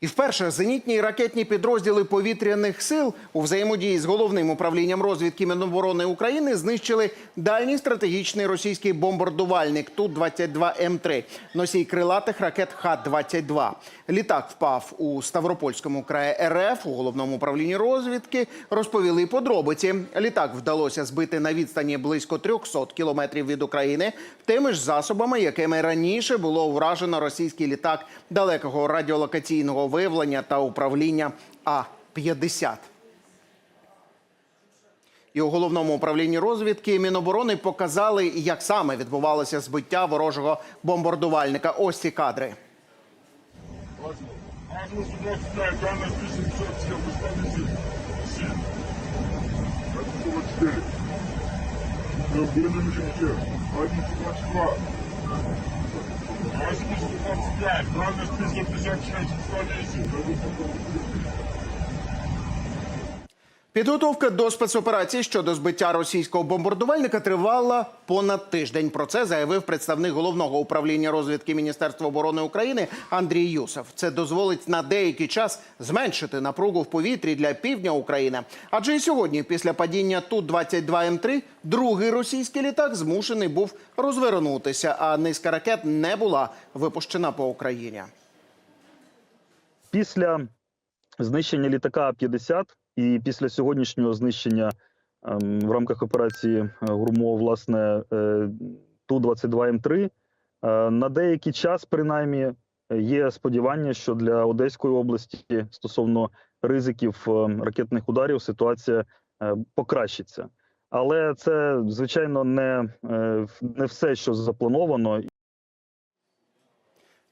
І вперше зенітні ракетні підрозділи повітряних сил у взаємодії з головним управлінням розвідки Міноборони України знищили дальній стратегічний російський бомбардувальник Ту-22М3, носій крилатих ракет Х-22. Літак впав у Ставропольському краї РФ у головному управлінні розвідки. Розповіли подробиці. Літак вдалося збити на відстані близько 300 кілометрів від України тими ж засобами, якими раніше було вражено російський літак далекого радіолокаційного виявлення та управління А-50. І у головному управлінні розвідки Міноборони показали, як саме відбувалося збиття ворожого бомбардувальника. Ось ці кадри. А-225, дальность 1057, выставите 7. Это 4. Підготовка до спецоперації щодо збиття російського бомбардувальника тривала понад тиждень. Про це заявив представник головного управління розвідки Міністерства оборони України Андрій Юсов. Це дозволить на деякий час зменшити напругу в повітрі для півдня України. Адже і сьогодні, після падіння ту 22 м 3 другий російський літак змушений був розвернутися, а низка ракет не була випущена по Україні. Після знищення літака 50 і після сьогоднішнього знищення ем, в рамках операції е, Гурмо, власне, е, Ту-22М3, е, на деякий час, принаймні, є сподівання, що для Одеської області стосовно ризиків ракетних ударів ситуація покращиться. Але це, звичайно, не, не все, що заплановано,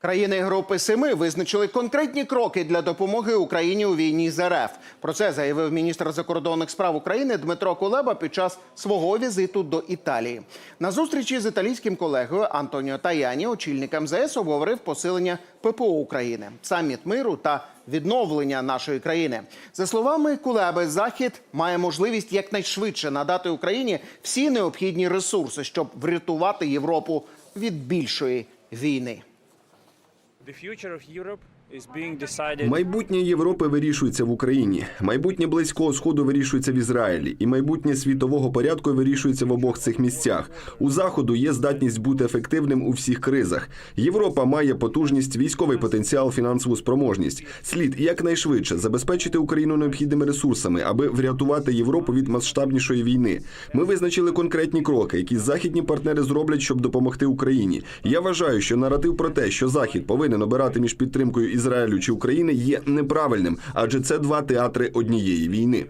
Країни Групи Семи визначили конкретні кроки для допомоги Україні у війні з РФ. Про це заявив міністр закордонних справ України Дмитро Кулеба під час свого візиту до Італії. На зустрічі з італійським колегою Антоніо Таяні, очільник МЗС, обговорив посилення ППО України, саміт миру та відновлення нашої країни. За словами Кулеби, захід має можливість якнайшвидше надати Україні всі необхідні ресурси, щоб врятувати Європу від більшої війни. the future of Europe Майбутнє Європи вирішується в Україні. Майбутнє близького сходу вирішується в Ізраїлі, і майбутнє світового порядку вирішується в обох цих місцях. У заходу є здатність бути ефективним у всіх кризах. Європа має потужність, військовий потенціал, фінансову спроможність. Слід якнайшвидше забезпечити Україну необхідними ресурсами, аби врятувати Європу від масштабнішої війни. Ми визначили конкретні кроки, які західні партнери зроблять, щоб допомогти Україні. Я вважаю, що наратив про те, що Захід повинен обирати між підтримкою Ізраїлю чи України, є неправильним, адже це два театри однієї війни.